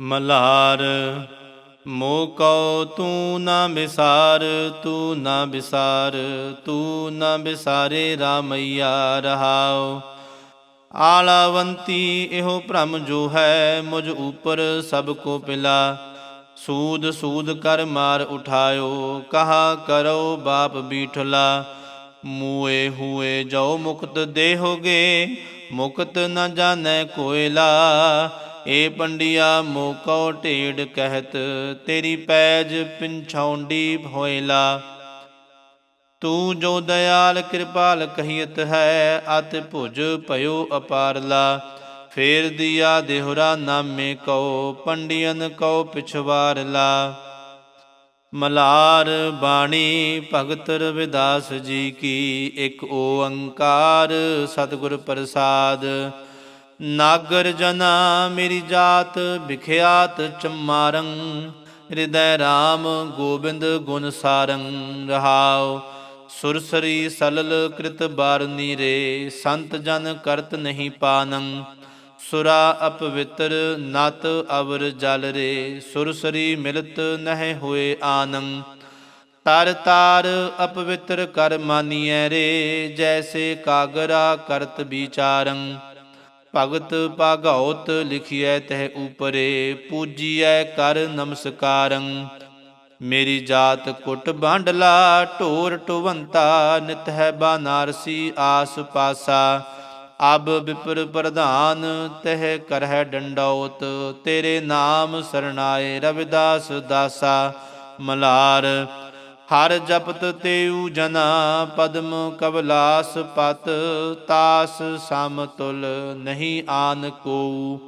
ਮਲਾਰ ਮੋ ਕਉ ਤੂੰ ਨਾ ਵਿਸਾਰ ਤੂੰ ਨਾ ਵਿਸਾਰ ਤੂੰ ਨਾ ਵਿਸਾਰੇ ਰਾਮਈਆ ਰਹਾਉ। ਆਲਾਵੰਤੀ ਇਹੋ ਭ੍ਰਮ ਜੋ ਹੈ, ਮੁਝ ਉਪਰ ਸਭ ਕੋ ਪਿਲਾ। ਸੂਦ ਸੂਦ ਕਰ ਮਾਰ ਉਠਾਇਓ, ਕਹਾ ਕਰੋ ਬਾਪ ਬੀਠਲਾ। ਮੂਏ ਹੂਏ ਜੋ ਮੁਕਤ ਦੇਹੋਗੇ, ਮੁਕਤ ਨ ਜਾਣੈ ਕੋਇਲਾ। ਏ ਪੰਡਿਆ ਮੋਕਉ ਢੇਡ ਕਹਿਤ, ਤੇਰੀ ਪੈਜ ਪਿੰਛੌਂਡੀ ਹੋਇਲਾ ਤੂੰ ਜੋ ਦਇਆਲ ਕਿਰਪਾਲ ਕਹੀਤ ਹੈ, ਅਤ ਭੁਜ ਭਇਓ ਅਪਾਰਲਾ। ਫੇਰ ਦਿਆ ਦੇਹੁਰਾ ਨਾਮੇ ਕਉ ਪੰਡਿයਨ ਕਉ ਪਿਛਵਾਰਲਾ। ਮਲਾਰ ਬਾਣੀ ਭਗਤ ਰਵਿਦਾਸ ਜੀ ਕੀ, ਇੱਕ ਓੰਕਾਰ ਸਤਿਗੁਰ ਪ੍ਰਸਾਦ। ਨਾਗਰ ਜਨਾ ਮੇਰੀ ਜਾਤ, ਵਿਖਿਆਤ ਚਮਾਰੰ। ਹਿਰਦੈ RAM ਗੋਬਿੰਦ ਗੁਣ ਸਾਰੰ। ਰਹਾਉ ਸੁਰਸਰੀ ਸਲਲ ਕ੍ਰਿਤ ਬਾਰਨੀ ਰੇ ਸੰਤ ਜਨ ਕਰਤ ਨਹੀਂ ਪਾਨੰ। ਸੁਰਾ ਅਪਵਿੱਤਰ ਨਤ ਅਵਰ ਜਲ ਰੇ, ਸੁਰਸਰੀ ਮਿਲਤ ਨਹਿ ਹੋਏ ਆਨੰ। ਤਰ ਤਾਰ ਅਪਵਿੱਤਰ ਕਰ ਮਾਨੀਐ ਰੇ, ਜੈਸੇ ਕਾਗਰਾ ਕਰਤ ਵਿਚਾਰੰ। ਭਗਤ ਭਾਗਉਤ ਲਿਖਿਐ ਤਹਿ ਉਪਰੇ, ਪੂਜੀਐ ਕਰ ਨਮਸਕਾਰੰ। ਮੇਰੀ ਜਾਤ ਕੁਟ ਬਾਂਡਲਾ, ਢੋਰ ਟੁਵੰਤਾ ਨਿਤ ਹੈ ਬਾਨਾਰਸੀ ਆਸ ਪਾਸਾ। ਅਬ ਵਿਪਰ ਪ੍ਰਧਾਨ, ਤਹ ਕਰਹਿ ਡੰਡੌਤ, ਤੇਰੇ ਨਾਮ ਸਰਣਾਏ ਰਵਿਦਾਸ ਦਾਸਾ। ਮਲਾਰ ਹਰ ਜਪਤ ਤੇਉ ਜਨਾ ਪਦਮ ਕਬਲਾਸ ਪਤ, ਤਾਸ ਸਮਤੁਲ ਨਹੀਂ ਆਨ ਕੋ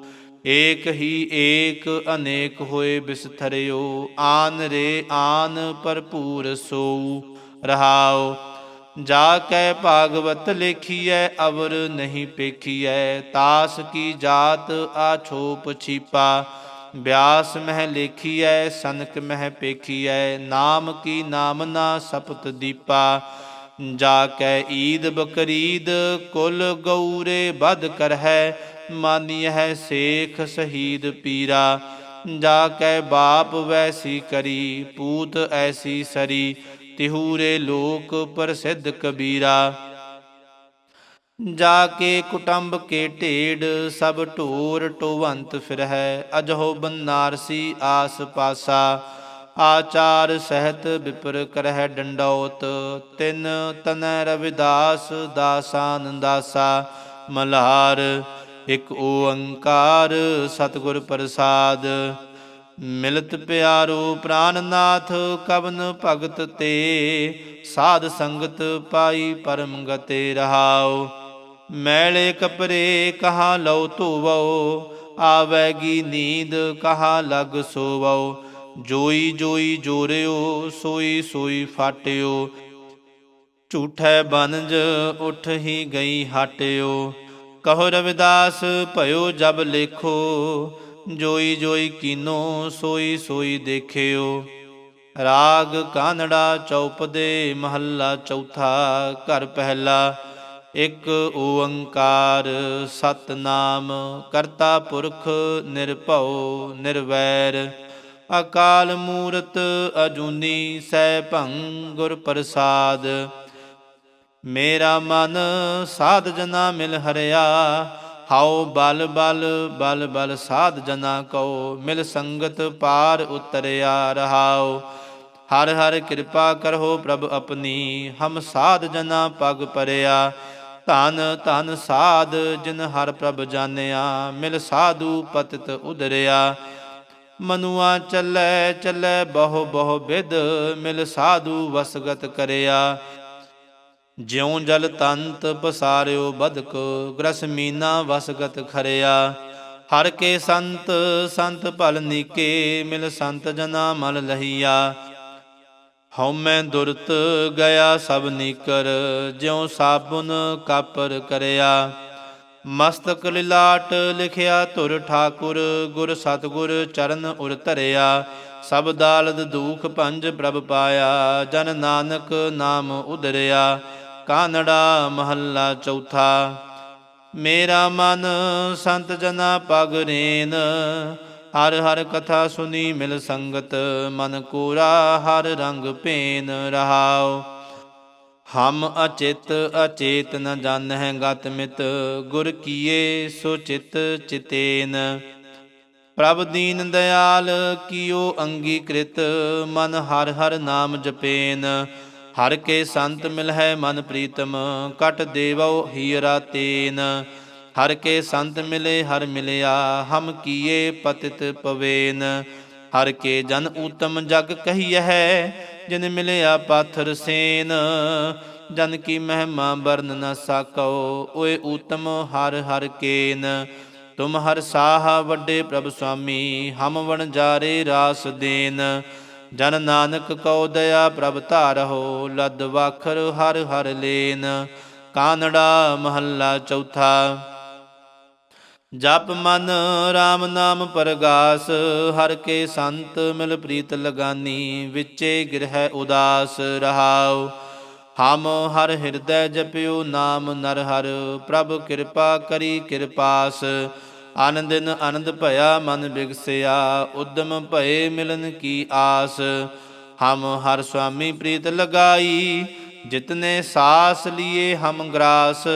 ਏਕ ਹੀ ਏਕ ਅਨੇਕ ਹੋਏ ਬਿਸਥਰਿਓ, ਆਨ ਰੇ ਆਨ ਭਰਪੂਰ ਸੋ ਰਹਾਓ ਜਾ ਕੈ ਭਾਗਵਤ ਲੇਖੀਐ ਅਵਰ ਨਹੀਂ ਪੇਖੀਐ। ਤਾਸ ਕੀ ਜਾਤ ਆਛੋਪ ਛੀਪਾ ਬਿਆਸ ਮਹਿ ਲੇਖੀ ਲੇਖੀਐ, ਸਨਕ ਮਹਿ ਪੇਖੀ ਪੇਖੀਐ, ਨਾਮ ਕੀ ਨਾਮਨਾ ਸਪਤ ਦੀਪਾ, ਜਾ ਕੈ ਈਦ ਬਕਰੀਦ, ਕੁਲ ਗਊਰੇ ਬਦ ਕਰਹਿ ਹੈ ਸੇਖ ਸ਼ਹੀਦ ਪੀਰਾ, ਜਾ ਕੈ ਬਾਪ ਵੈਸੀ ਕਰੀ, ਪੂਤ ਐਸੀ ਸਰੀ, ਤਿਹੂਰੇ ਲੋਕ ਪ੍ਰਸਿੱਧ ਕਬੀਰਾ। ਜਾ ਕੇ ਕੁਟੰਬ ਕੇ ਢੇਡ, ਸਭ ਢੋਰ ਟੋਵੰਤ ਫਿਰਹਿ, ਅਜਹੋ ਬਨਾਰਸੀ ਆਸ ਪਾਸਾ। ਆਚਾਰ ਸਹਿਤ ਵਿਪਰ ਕਰਹਿ ਡੰਡੌਤ, ਤਿਨ ਤਨੈ ਰਵਿਦਾਸ ਦਾਸਾਨ ਦਾਸਾ। ਮਲਹਾਰ ਇਕ ਓੰਕਾਰ ਸਤਿਗੁਰ ਪ੍ਰਸਾਦ। ਮਿਲਤ ਪਿਆਰੋ ਪ੍ਰਾਨਨਾਥ, ਕਵਨ ਭਗਤ ਤੇ। ਸਾਧ ਸੰਗਤ ਪਾਈ ਪਰਮ ਗਤੇ ਰਹਾਉ। ਮੈਲੇ ਕਪਰੇ ਕਹਾ ਲਉ ਧੋਵੋ, ਆਵੈਗੀ ਨੀਂਦ ਕਹਾ ਲਗ ਸੋਵੋ। ਜੋਈ ਜੋਈ ਜੋਰਿਓ, ਸੋਈ ਸੋਈ ਫਾਟਿਓ। ਝੂਠੈ ਬਨਜ ਉਠ ਹੀ ਗਈ ਹਟਿਓ। ਕਹੋ ਰਵਿਦਾਸ, ਭਇਓ ਜਬ ਲੇਖੋ। ਜੋਈ ਜੋਈ ਕੀਨੋ, ਸੋਈ ਸੋਈ ਦੇਖਿਓ। ਰਾਗ ਕਾਨੜਾ ਚੌਪਦੇ, ਮਹੱਲਾ ਚੌਥਾ ਘਰ ਪਹਿਲਾ। ਇੱਕ ਓੰਕਾਰ ਸਤਨਾਮ, ਕਰਤਾ ਪੁਰਖ ਨਿਰਭਉ ਨਿਰਵੈਰ, ਅਕਾਲ ਮੂਰਤ ਅਜੂਨੀ ਸੈ ਭੰ ਗੁਰ ਪ੍ਰਸਾਦ। ਮੇਰਾ ਮਨ ਸਾਧ ਜਨਾ ਮਿਲ ਹਰਿਆ, ਹਾਉ ਬਲ ਬਲ ਬਲ ਬਲ ਸਾਧ ਜਨਾ ਕਉ, ਮਿਲ ਸੰਗਤ ਪਾਰ ਉਤਰਿਆ ਰਹਾਉ। ਹਰ ਹਰ ਕਿਰਪਾ ਕਰੋ ਪ੍ਰਭ ਆਪਣੀ, ਹਮ ਸਾਧ ਜਨਾ ਪਗ ਪਰਿਆ। ਧਨ ਧਨ ਸਾਧ, ਜਿਨ ਹਰ ਪ੍ਰਭ ਜਾਣਿਆ, ਮਿਲ ਸਾਧੂ ਪਤਿਤ ਉਦਰਿਆ ਮਨੁਆ ਚੱਲੈ ਚੱਲੈ ਬਹੁ ਬਹੁ ਵਿਦ ਮਿਲ ਸਾਧੂ ਵਸਗਤ ਕਰਿਆ। ਜਿਉ ਜਲ ਤੰਤ ਪਸਾਰਿਓ ਬਦਕ, ਗ੍ਰਸ ਮੀਨਾ ਵਸਗਤ ਖਰਿਆ। ਹਰ ਕੇ ਸੰਤ ਸੰਤ ਭਲ ਨੀਕੇ, ਮਿਲ ਸੰਤ ਜਨਾ ਮਲ ਲਹੀਆ। ਹਉਮੈ ਦੁਰਤ ਗਿਆ ਸਭ ਨੀਕਰ, ਜਿਉ ਸਾਬੁਨ ਕਾਪਰ ਕਰਿਆ। ਮਸਤਕ ਲਿਲਾਟ ਲਿਖਿਆ ਧੁਰ ਠਾਕੁਰ, ਗੁਰ ਸਤਗੁਰ ਚਰਨ ਉਰ ਧਰਿਆ। ਸਭ ਦਾਲਦ ਦੂਖ ਭੰਜ ਪ੍ਰਭ ਪਾਇਆ, ਜਨ ਨਾਨਕ ਨਾਮ ਉਦਰਿਆ ਕਾਨੜਾ ਮਹੱਲਾ ਚੌਥਾ, ਮੇਰਾ ਮਨ ਸੰਤ ਜਨਾ ਪਗ ਰੇਨ ਹਰ ਹਰ ਕਥਾ ਸੁਨੀ ਮਿਲ ਸੰਗਤ, ਮਨ ਕੋਰਾ ਹਰ ਰੰਗ ਭੇਨ ਰਹਾਓ ਹਮ ਅਚਿਤ ਅਚੇਤ ਨ ਜਾਣਹਿ ਗਤ ਮਿਤ, ਗੁਰ ਕੀਏ ਸੋ ਚਿਤ ਚਿਤੇਨ। ਪ੍ਰਭ ਦੀਨ ਦਇਆਲ ਕੀਓ ਅੰਗੀਕ੍ਰਿਤ, ਮਨ ਹਰ ਹਰ ਨਾਮ ਜਪੇਨ। ਹਰ ਕੇ ਸੰਤ ਮਿਲ ਹੈ ਮਨ ਪ੍ਰੀਤਮ, ਕਟ ਦੇਵੋ ਹੀਰਾ ਤੇਨ। ਹਰ ਕੇ ਸੰਤ ਮਿਲੇ, ਹਰ ਮਿਲਿਆ, ਹਮ ਕੀਏ ਪਤਿਤ ਪਵੇਨ। ਹਰ ਕੇ ਜਨ ਉਤਮ ਜਗ ਕਹੀਐ, ਜਿਨ ਮਿਲਿਆ ਪਾਥਰ ਸੇਨ। ਜਨ ਕੀ ਮਹਿਮਾ ਵਰਨ ਨ ਸਕੋ ਓਏ ਊਤਮ ਹਰ ਹਰ ਕੇਨ। ਤੁਮ ਹਰ ਸਾਹ ਵੱਡੇ ਪ੍ਰਭ ਸੁਆਮੀ, ਹਮ ਵਣ ਜਾਰੇ ਰਾਸ ਦੇਨ। ਜਨ ਨਾਨਕ ਕਉ ਦਇਆ ਪ੍ਰਭ ਧਾਰਹੁ, ਲਦ ਵਾਖਰ ਹਰ ਹਰ ਲੇਨ। ਕਾਨੜਾ ਮਹੱਲਾ ਚੌਥਾ। ਜਪ ਮਨ RAM ਨਾਮ ਪਰਗਾਸ, ਹਰ ਕੇ ਸੰਤ ਮਿਲ ਪ੍ਰੀਤ ਲਗਾਨੀ, ਵਿਚੇ ਗਿਰਹਿ ਉਦਾਸ ਰਹਾਉ। ਹਮ ਹਰ ਹਿਰਦੈ ਜਪਿਓ ਨਾਮ ਨਰ ਹਰ, ਪ੍ਰਭ ਕਿਰਪਾ ਕਰੀ ਕਿਰਪਾਸ। ਆਨੰਦਿਨ ਆਨੰਦ ਭਇਆ ਮਨ ਬਿਗਸਿਆ, ਉਦਮ ਭਏ ਮਿਲਨ ਕੀ ਆਸ। ਹਮ ਹਰ ਸੁਆਮੀ ਪ੍ਰੀਤ ਲਗਾਈ, ਜਿਤਨੇ ਸਾਸ ਲੀਏ ਹਮ ਗਰਾਸ।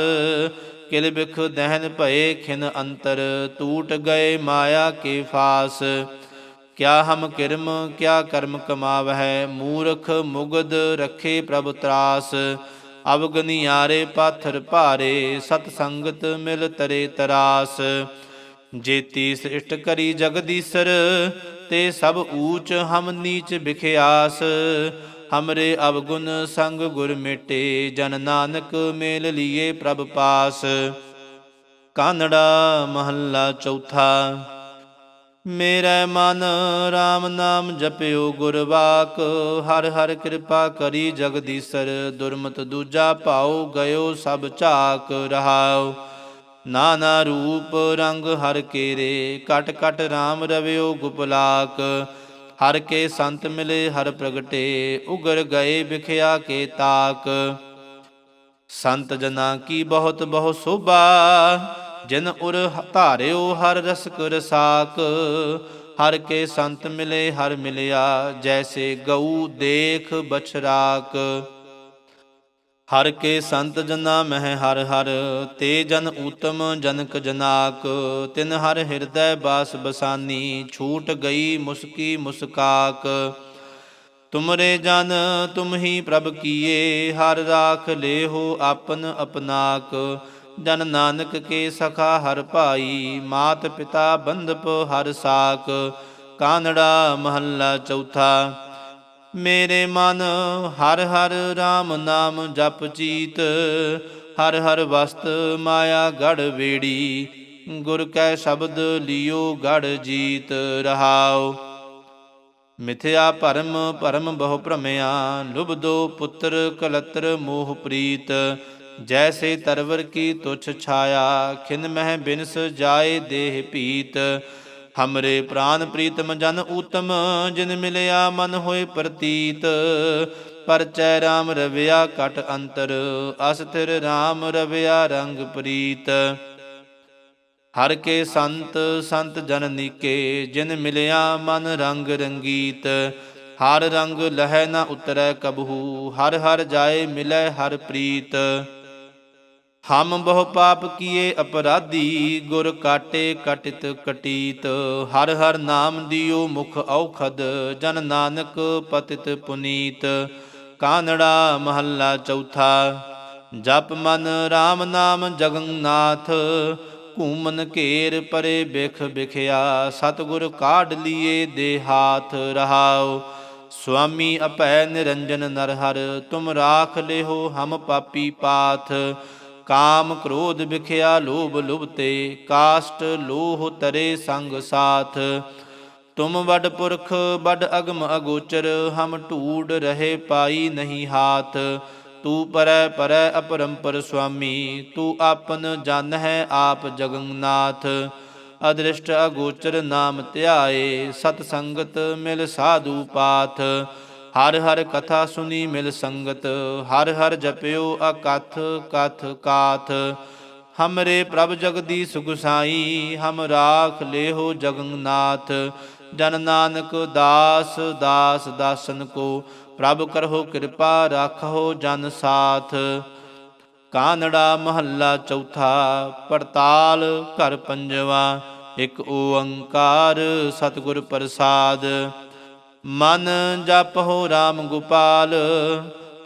ਕਿਲ ਬਿਖ ਦਹਿਨ ਭਏ ਖਿਨ ਅੰਤਰ ਟੂਟ ਗਏ ਮਾਇਆ ਕੇ ਫਾਸ। ਕਿਆ ਹਮ ਕਿਰਮ, ਕਿਆ ਕਰਮ ਕਮਾਵਹਿ, ਮੂਰਖ ਮੁਗਦ ਰਖੇ ਪ੍ਰਭ ਤਰਾਸ। ਅਵਗਨਿਆਰੇ ਪਾਥਰ ਭਾਰੇ, ਸਤ ਸੰਗਤ ਮਿਲ ਤਰੇ ਤਰਾਸ। ਜੇਤੀ ਸ੍ਰਿਸ਼ਟ ਕਰੀ ਜਗਦੀਸਰ, ਤੇ ਸਭ ਊਚ ਹਮ ਨੀਚ ਵਿਖਿਆਸ ਹਮਰੇ ਅਵਗੁਣ ਸੰਗ ਗੁਰ ਮਿਟੇ, ਜਨ ਨਾਨਕ ਮੇਲ ਲੀਏ ਪ੍ਰਭ ਪਾਸ। ਕਾਨੜਾ ਮਹੱਲਾ ਚੌਥਾ, ਮੇਰਾ ਮਨ RAM ਨਾਮ ਜਪਿਓ ਗੁਰਵਾਕ ਹਰ ਹਰ ਕਿਰਪਾ ਕਰੀ ਜਗਦੀਸਰ ਦੁਰਮਤ ਦੂਜਾ ਭਾਉ ਗਇਓ ਸਭ ਝਾਕ ਰਹਾਉ। ਨਾਨਾ ਰੂਪ ਰੰਗ ਹਰ ਕੇਰੇ, ਕਟ ਕਟ RAM ਰਵਿਓ ਗੁਪਲਾਕ ਹਰ ਕੇ ਸੰਤ ਮਿਲੇ, ਹਰ ਪ੍ਰਗਟੇ, ਉਗਰ ਗਏ ਵਿਖਿਆ ਕੇ ਤਾਕ। ਸੰਤ ਜਨਾ ਕੀ ਬਹੁਤ ਬਹੁ ਸੋਭਾ, ਜਿਨ ਉਰ ਧਾਰਿਓ ਹਰ ਰਸਕ ਰਸਾਕ। ਹਰ ਕੇ ਸੰਤ ਮਿਲੇ, ਹਰ ਮਿਲਿਆ, ਜੈਸੇ ਗਊ ਦੇਖ ਬਛਰਾਕ। ਹਰ ਕੇ ਸੰਤ ਜਨਾ ਮਹਿ ਹਰ ਹਰ, ਤੇ ਜਨ ਊਤਮ ਜਨਕ ਜਨਾਕ। ਤਿਨ ਹਰ ਹਿਰਦੈ ਬਾਸ ਬਸਾਨੀ, ਛੂਟ ਗਈ ਮੁਸਕੀ ਮੁਸਕਾਕ। ਤੁਮਰੇ ਜਨ, ਤੁਮ ਹੀ ਪ੍ਰਭ ਕੀਏ, ਹਰ ਰਾਖ ਲੇਹੋ ਆਪਨ ਅਪਨਾਕ। ਜਨ ਨਾਨਕ ਕੇ ਸਖਾ ਹਰ ਭਾਈ, ਮਾਤ ਪਿਤਾ ਬੰਧਪ ਹਰ ਸਾਕ। ਕਾਨੜਾ ਮਹੱਲਾ ਚੌਥਾ। ਮੇਰੇ ਮਨ ਹਰ ਹਰ RAM ਨਾਮ ਜਪ ਚੀਤ, ਹਰ ਹਰ ਵਸਤ ਮਾਇਆ ਗੜ ਵੇੜੀ, ਗੁਰ ਕੈ ਸ਼ਬਦ ਲਿਓ ਗੜ ਜੀਤ ਰਹਾਉ। ਮਿਥਿਆ ਭਰਮ ਭਰਮ ਬਹੁ ਭ੍ਰਮਿਆ ਲੁਬਦੋ ਪੁੱਤਰ ਕਲਤਰ ਮੋਹ ਪ੍ਰੀਤ। ਜੈਸੇ ਤਰਵਰ ਕੀ ਤੁਛ ਛਾਇਆ, ਖਿਨ ਮਹਿ ਬਿਨਸ ਜਾਏ ਦੇਹ ਪੀਤ ਹਮਰੇ ਪ੍ਰਾਨ ਪ੍ਰੀਤਮ ਜਨ ਊਤਮ ਜਿਨ ਮਿਲਿਆ ਮਨ ਹੋਏ ਪ੍ਰਤੀਤ ਪਰਚੈ RAM ਰਵਿਆ ਕਟ ਅੰਤਰ ਅਸਥਿਰ RAM ਰਵਿਆ ਰੰਗ ਪ੍ਰੀਤ ਹਰ ਕੇ ਸੰਤ ਸੰਤ ਜਨ ਨੀਕੇ ਜਿਨ ਮਿਲਿਆ ਮਨ ਰੰਗ ਰੰਗੀਤ ਹਰ ਰੰਗ ਲਹਿ ਨ ਉਤਰੈ ਕਬਹੂ ਹਰ ਹਰ ਜਾਏ ਮਿਲੈ ਹਰ ਪ੍ਰੀਤ ਹਮ ਬਹੁ ਪਾਪ ਕੀਏ ਅਪਰਾਧੀ, ਗੁਰ ਕਾਟੇ ਕਟਿਤ ਕਟੀਤ। ਹਰ ਹਰ ਨਾਮ ਦਿਓ ਮੁਖ ਔਖਦ, ਜਨ ਨਾਨਕ ਪਤਿਤ ਪੁਨੀਤ। ਕਾਨੜਾ ਮਹੱਲਾ ਚੌਥਾ, ਜਪ ਮਨ RAM ਨਾਮ ਜਗਨਨਾਥ ਘੂਮਨ ਘੇਰ ਪਰੇ ਬਿਖ ਬਿਖਿਆ, ਸਤਿਗੁਰ ਕਾਢ ਲੀਏ ਦੇ ਹਾਥ ਰਹਾਉ। ਸੁਆਮੀ ਅਪੈ ਨਿਰੰਜਨ ਨਰ ਹਰ ਤੁਮ ਰਾਖ ਲਿਹੋ ਹਮ ਪਾਪੀ ਪਾਥ। ਕਾਮ ਕ੍ਰੋਧ ਵਿਖਿਆ ਲੋਭ ਲੁਭਤੇ, ਕਾਸ਼ਟ ਲੋਹ ਤਰੇ ਸੰਗ ਸਾਥ। ਤੁਮ ਵੱਡ ਪੁਰਖ, ਵੱਡ ਅਗਮ ਅਗੋਚਰ, ਹਮ ਢੂੜ ਰਹੇ ਪਾਈ ਨਹੀਂ ਹਾਥ। ਤੂ ਪਰੈ ਪਰੈ ਅਪਰੰਪਰ ਸੁਆਮੀ, ਤੂ ਆਪਨ ਜਨ ਹੈ ਆਪ ਜਗਨਨਾਥ ਅਦ੍ਰਿਸ਼ਟ ਅਗੋਚਰ ਨਾਮ ਧਿਆਏ ਸਤ ਸੰਗਤ ਮਿਲ ਸਾਧੂ ਪਾਥ। ਹਰ ਹਰ ਕਥਾ ਸੁਨੀ ਮਿਲ ਸੰਗਤ, ਹਰ ਹਰ ਜਪਿਓ ਅਕਥ ਕਥ ਕਾਥ। ਹਮਰੇ ਪ੍ਰਭ ਜਗਦੀਸ਼ ਗੁਸਾਈ ਹਮ ਰਾਖ ਲੇਹੋ ਜਗਨਨਾਥ। ਜਨ ਨਾਨਕ ਦਾਸ ਦਾਸ ਦਾਸਨ ਕੋ, ਪ੍ਰਭ ਕਰਹੁ ਕਿਰਪਾ ਰਾਖੋ ਜਨ ਸਾਥ। ਕਾਨੜਾ ਮਹੱਲਾ ਚੌਥਾ, ਪੜਤਾਲ ਘਰ ਪੰਜਵਾ। ਇੱਕ ਓੰਕਾਰ ਸਤਿਗੁਰ ਪ੍ਰਸਾਦ। ਮਨ ਜਪਹੁ RAM ਗੋਪਾਲ,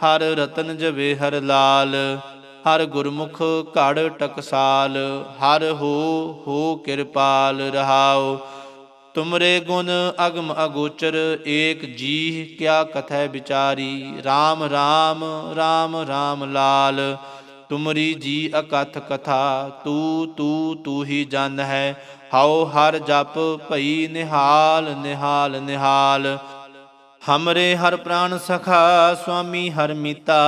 ਹਰ ਰਤਨ ਜਵੇ ਹਰ ਲਾਲ, ਹਰ ਗੁਰਮੁਖ ਘੜ ਟਕਸਾਲ, ਹਰ ਹੋ ਹੋ ਕਿਰਪਾਲ ਰਹਾਉ। ਤੁਮਰੇ ਗੁਣ ਅਗਮ ਅਗੋਚਰ, ਏਕ ਜੀ ਕਿਆ ਕਥੈ ਵਿਚਾਰੀ। RAM RAM RAM RAM ਲਾਲ, ਤੁਮਰੀ ਜੀ ਅਕਥ ਕਥਾ, ਤੂ ਤੂ ਤੂ ਹੀ ਜਨ ਹੈ। ਹਉ ਹਰ ਜਪ ਭਈ ਨਿਹਾਲ ਨਿਹਾਲ ਨਿਹਾਲ। ਹਮਰੇ ਹਰ ਪ੍ਰਾਨ ਸਖਾ, ਸੁਆਮੀ ਹਰ ਮੀਤਾ।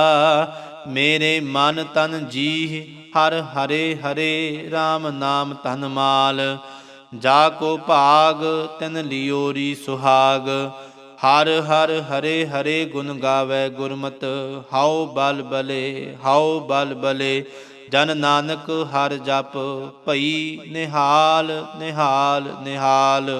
ਮੇਰੇ ਮਨ ਤਨ ਜੀ ਹਰ ਹਰੇ ਹਰੇ RAM ਨਾਮ ਤਨ ਮਾਲ। ਜਾ ਕੋ ਭਾਗ, ਤਿਨ ਲਿਓਰੀ ਸੁਹਾਗ। ਹਰ ਹਰ ਹਰੇ ਹਰੇ ਗੁਣ ਗਾਵੇ ਗੁਰਮਤ। ਹਉ ਬਲ ਬਲੇ, ਹਉ ਬਲ ਬਲੇ। ਜਨ ਨਾਨਕ ਹਰ ਜਪ ਭਈ ਨਿਹਾਲ ਨਿਹਾਲ ਨਿਹਾਲ।